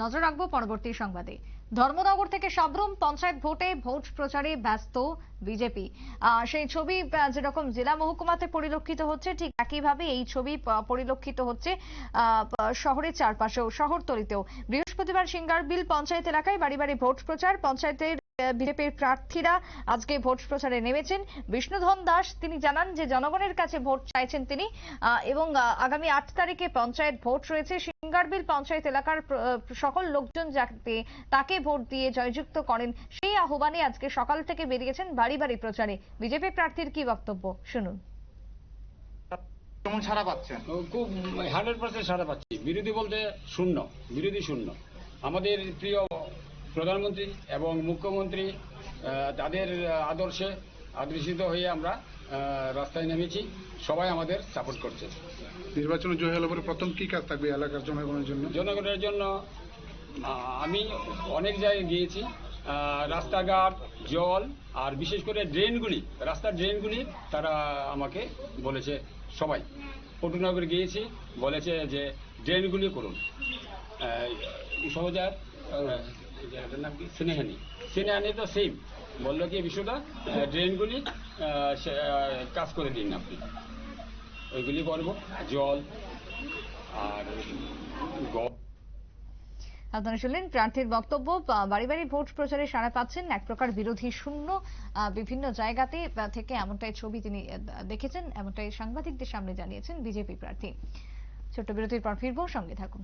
নজর রাখব পরবর্তী সংবাদে। ধর্মনগর থেকে সাবরুম পঞ্চায়েত ভোটে ভোট প্রচারে ব্যস্ত বিজেপি। সেই ছবি যেরকম জেলা মহকুমাতে পরিলক্ষিত হচ্ছে, ঠিক একইভাবে এই ছবি পরিলক্ষিত হচ্ছে শহরের চারপাশেও, শহরতলিতেও। বৃহস্পতিবার সিঙ্গারবিল পঞ্চায়েত এলাকায় বাড়ি বাড়ি ভোট প্রচার, পঞ্চায়েতের বিজেপির প্রার্থীরা আজকে ভোট প্রচারে নেমেছেন। বিষ্ণুধন দাস তিনি জানান যে জনগণের কাছে ভোট চাইছেন তিনি এবং আগামী আট তারিখে পঞ্চায়েত ভোট রয়েছে। সিঙ্গারবিল পঞ্চায়েত এলাকার সকল লোকজন যাতে তাকে ভোট দিয়ে জয়যুক্ত করেন সেই আহ্বানে আজকে সকাল থেকে বেরিয়েছেন বাড়ি বাড়ি প্রচারে। বিজেপি প্রার্থীর কি বক্তব্য? শুনুন। কেমন সারা পাচ্ছেন? খুব হান্ড্রেড পার্সেন্ট সাড়া পাচ্ছি। বিরোধী বলতে শূন্য বিরোধী শূন্য। আমাদের প্রিয় প্রধানমন্ত্রী এবং মুখ্যমন্ত্রী তাদের আদর্শে আদর্শিত হয়ে আমরা রাস্তায় নেমেছি। সবাই আমাদের সাপোর্ট করছে। নির্বাচনে জয় হলে পরে প্রথম কি কাজ থাকবে এলাকার জনগণের জন্য? জনগণের জন্য আমি অনেক জায়গায় গিয়েছি। রাস্তাঘাট জল আর বিশেষ করে ড্রেনগুলি রাস্তার ড্রেনগুলি তারা আমাকে বলেছে সবাই। পটুনগর গিয়েছি বলেছে যে ড্রেনগুলি করুন। এটার নাম কি? তো সেম বলল কি, বিশুদা ড্রেনগুলি কাজ করে দিন আপনি। ওইগুলি করব জল আর আপনারা শুনলেন প্রার্থীর বক্তব্য। বাড়ি বাড়ি ভোট প্রচারে সাড়া পাচ্ছেন। এক প্রকার বিরোধী শূন্য বিভিন্ন জায়গাতে থেকে এমনটাই ছবি তিনি দেখেছেন, এমনটাই সাংবাদিকদের সামনে জানিয়েছেন বিজেপি প্রার্থী। ছোট্ট বিরতির পর ফিরবো, সঙ্গে থাকুন।